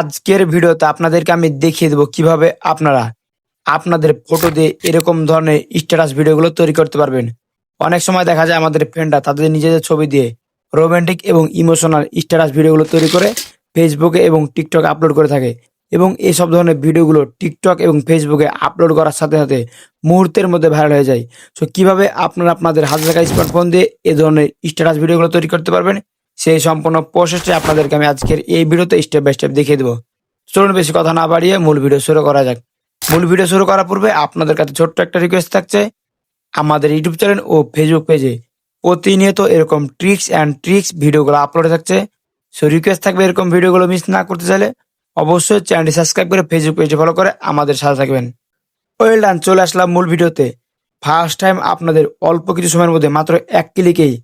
আজকের ভিডিওতে আপনাদেরকে আমি দেখিয়ে দেবো কীভাবে আপনারা আপনাদের ফটো দিয়ে এরকম ধরনের স্ট্যাটাস ভিডিওগুলো তৈরি করতে পারবেন। অনেক সময় দেখা যায় আমাদের ফ্রেন্ডরা তাদের নিজেদের ছবি দিয়ে রোমান্টিক এবং ইমোশনাল স্ট্যাটাস ভিডিওগুলো তৈরি করে ফেসবুকে এবং টিকটক আপলোড করে থাকে এবং এইসব ধরনের ভিডিওগুলো টিকটক এবং ফেসবুকে আপলোড করার সাথে সাথে মুহূর্তের মধ্যে ভাইরাল হয়ে যায়। সো কীভাবে আপনারা আপনাদের হাতে থাকা স্মার্টফোন দিয়ে এ ধরনের স্ট্যাটাস ভিডিওগুলো তৈরি করতে পারবেন? সেই সম্পূর্ণ প্রসেসটা আপনাদেরকে আমি আজকের এই ভিডিওতে স্টেপ বাই স্টেপ দেখিয়ে দেবো। চলুন বেশি কথা না বাড়িয়ে মূল ভিডিও শুরু করা যাক। মূল ভিডিও শুরু করার পূর্বে আপনাদের কাছে ছোট্ট একটা রিকোয়েস্ট থাকছে। আমাদের ইউটিউব চ্যানেল ও ফেসবুক পেজে প্রতিনিয়ত এরকম ট্রিক্স অ্যান্ড ট্রিক্স ভিডিওগুলো আপলোড থাকছে। সো রিকোয়েস্ট থাকবে এরকম ভিডিওগুলো মিস না করতে চাইলে অবশ্যই চ্যানেলটি সাবস্ক্রাইব করে ফেসবুক পেজে ফলো করে আমাদের সাথে থাকবেন। ওয়েল ডান চলে আসলাম মূল ভিডিওতে। ফার্স্ট টাইম আপনাদের অল্প কিছু সময়ের মধ্যে মাত্র এক ক্লিকেই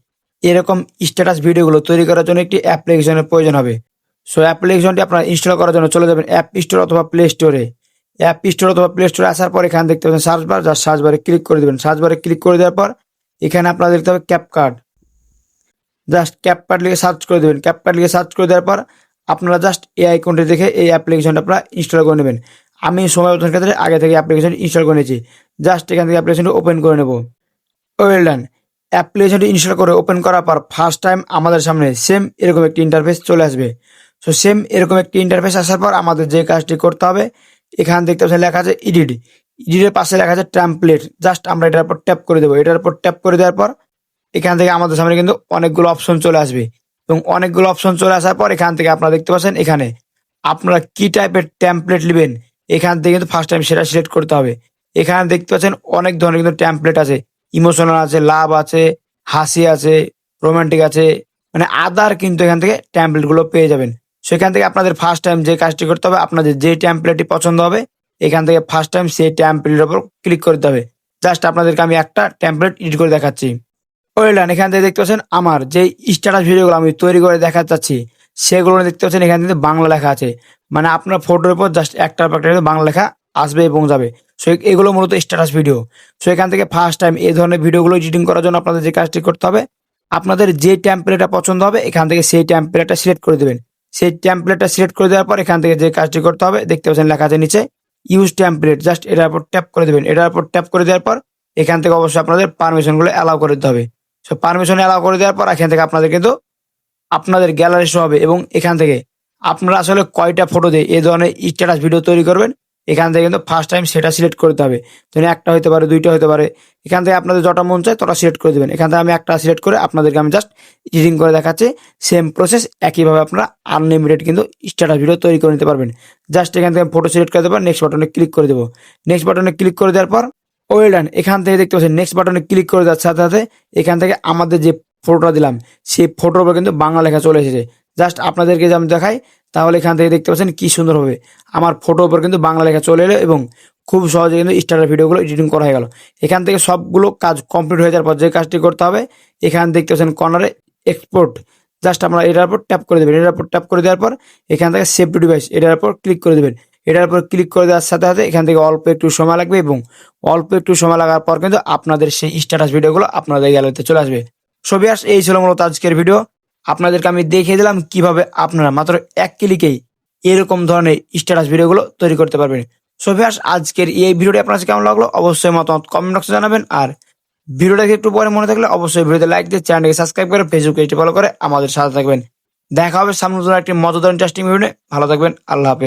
এরকম স্ট্যাটাস ভিডিওগুলো তৈরি করার জন্য একটি অ্যাপ্লিকেশনের প্রয়োজন হবে। সো অ্যাপ্লিকেশনটি আপনারা ইনস্টল করার জন্য চলে যাবেন অ্যাপ স্টোর অথবা প্লে স্টোরে অ্যাপ স্টোর অথবা প্লে স্টোরে আসার পর এখানে দেখতে পাবেন সার্চ বার যার সার্চ বারে ক্লিক করে দেবেন। সার্চ বারে ক্লিক করে দেওয়ার পর এখানে আপনারা দেখতে হবে ক্যাপকার্ড জাস্ট ক্যাপকার্ড লিখে সার্চ করে দেবেন। ক্যাপকার্ড লিখে সার্চ করে দেওয়ার পর আপনারা জাস্ট এই আইকনটি দেখে এই অ্যাপ্লিকেশনটা আপনারা ইনস্টল করে নেবেন। আমি সময় ক্ষেত্রে আগে থেকে অ্যাপ্লিকেশন ইনস্টল করে নিয়েছি। জাস্ট এখান থেকে অ্যাপ্লিকেশনটি ওপেন করে নেব। ওয়েল ডান অ্যাপ্লিকেশনটি ইনস্টল করে ওপেন করার পর ফার্স্ট টাইম আমাদের সামনে সেম এরকম একটি ইন্টারফেস চলে আসবে। সো সেম এরকম একটি ইন্টারফেস আসার পর আমাদের যে কাজটি করতে হবে, এখানে দেখতে পাচ্ছেন লেখা আছে ইডিট ইডিটের পাশে লেখা আছে ট্যাম্পলেট জাস্ট আমরা এটার উপর ট্যাপ করে দেবো। এটার উপর ট্যাপ করে দেওয়ার পর এখান থেকে আমাদের সামনে কিন্তু অনেকগুলো অপশন চলে আসবে। এবং অনেকগুলো অপশন চলে আসার পর এখান থেকে আপনারা দেখতে পাচ্ছেন এখানে আপনারা কি টাইপের ট্যাম্পলেট নেবেন? এখান থেকে কিন্তু ফার্স্ট টাইম সেটা সিলেক্ট করতে হবে। এখানে দেখতে পাচ্ছেন অনেক ধরনের কিন্তু ট্যাম্পলেট আছে। ইমোশনাল আছে লাভ আছে, হাসি আছে রোমান্টিক আছে মানে আদার কিন্তু এখান থেকে ট্যাম্পলেটগুলো পেয়ে যাবেন। সেখান থেকে আপনাদের ফার্স্ট টাইম যে কাজটি করতে হবে, আপনাদের যে ট্যাম্পলেটটি পছন্দ হবে, এখান থেকে ফার্স্ট টাইম সেই ট্যাম্পলেটের উপর ক্লিক করতে হবে। জাস্ট আপনাদেরকে আমি একটা ট্যাম্পলেট এডিট করে দেখাচ্ছি। ওয়েলান এখান থেকে দেখতে পাচ্ছেন আমার যে স্ট্যাটাস ভিডিওগুলো আমি তৈরি করে দেখা চাচ্ছি, সেগুলো দেখতে পাচ্ছেন এখান থেকে বাংলা লেখা আছে। মানে আপনার ফটোর উপর জাস্ট একটার পর একটা বাংলা লেখা আসবে এবং যাবে। সো এগুলো মূলত স্ট্যাটাস ভিডিও সো এখান থেকে ফার্স্ট টাইম এই ধরনের ভিডিওগুলো এডিটিং করার জন্য আপনাদের যে কাজটি করতে হবে, আপনাদের যে ট্যাম্পলেটটা পছন্দ হবে, এখান থেকে সেই ট্যাম্পলেটটা সিলেক্ট করে দেবেন। সেই ট্যাম্পলেটটা সিলেক্ট করে দেওয়ার পর এখান থেকে যে কাজটি করতে হবে, দেখতে পাচ্ছেন লেখা আছে নিচে ইউজ ট্যাম্পলেট জাস্ট এটার উপর ট্যাপ করে দেবেন। এটার উপর ট্যাপ করে দেওয়ার পর এখান থেকে অবশ্যই আপনাদের পারমিশনগুলো অ্যালাউ করে দিতে হবে। সো পারমিশন অ্যালাউ করে দেওয়ার পর এখান থেকে আপনাদের কিন্তু আপনাদের গ্যালারি শো হবে এবং এখান থেকে আপনারা আসলে কয়টা ফটো দিয়ে এই ধরনের স্ট্যাটাস ভিডিও তৈরি করবেন এখান থেকে কিন্তু ফার্স্ট টাইম সেটা সিলেক্ট করতে হবে। ধরুন একটা হতে পারে, দুইটা হতে পারে। এখান থেকে আপনাদের যটা মন চায় তটা সিলেক্ট করে দেবেন। এখান থেকে আমি একটা সিলেক্ট করে আপনাদেরকে আমি জাস্ট এডিটিং করে দেখাচ্ছি। সেম প্রসেস একইভাবে আপনারা আনলিমিটেড কিন্তু স্ট্যাটাস ভিডিও তৈরি করে নিতে পারবেন। জাস্ট এখান থেকে ফটো সিলেক্ট করে দেবেন নেক্সট বাটনে ক্লিক করে দেবো। নেক্সট বাটনে ক্লিক করে দেওয়ার পর ওয়েল ডান এখান থেকে দেখতে পাচ্ছেন নেক্সট বাটনে ক্লিক করে দেওয়ার সাথে সাথে এখান থেকে আমাদের যে ফটোটা দিলাম, সেই ফটোর উপর কিন্তু বাংলা লেখা চলে এসেছে। জাস্ট আপনাদেরকে যে আমি দেখাই, তাহলে এখান থেকে দেখতে পাচ্ছেন কি হবে। আমার ফটোর উপর কিন্তু বাংলা লেখা চলে এলো এবং খুব সহজে কিন্তু স্টার্টার ভিডিওগুলো এডিটিং করা হয়ে গেল। এখান থেকে সবগুলো কাজ কমপ্লিট হয়ে যাওয়ার পর যে কাজটি করতে হবে, এখানে দেখতে পাচ্ছেন কর্নারে এক্সপোর্ট জাস্ট আমরা এটার উপর ট্যাপ করে দেবেন। এটার উপর ট্যাপ করে দেওয়ার পর এখান থেকে সেভ টু ডিভাইস এটার উপর ক্লিক করে দেবেন। এটার উপর ক্লিক করে দেওয়ার সাথে সাথে এখান থেকে অল্প একটু সময় লাগবে এবং অল্প একটু সময় লাগার পর কিন্তু আপনাদের সেই স্ট্যাটাস ভিডিওগুলো আপনাদের গ্যালারিতে চলে আসবে। ছবি আস এই ছিল মূলত আজকের ভিডিও আপনাদেরকে আমি দেখিয়ে দিলাম কীভাবে আপনারা মাত্র এক ক্লিকেই এরকম ধরনের স্ট্যাটাস ভিডিওগুলো তৈরি করতে পারবেন। সোভিয়াস আজকের এই ভিডিওটি আপনার কাছে কেমন লাগল? অবশ্যই মতামত কমেন্ট বক্সে জানাবেন। আর ভিডিওটাকে একটু পরে মনে থাকলে অবশ্যই ভিডিওতে লাইক দিয়ে চ্যানেলকে সাবস্ক্রাইব করে ফেসবুকে পেজটি ফলো করে আমাদের সাথে থাকবেন। দেখা হবে সামনে একটি মজাদার ইন্টারেস্টিং ভিডিও ভালো থাকবেন, আল্লাহ হাফেজ।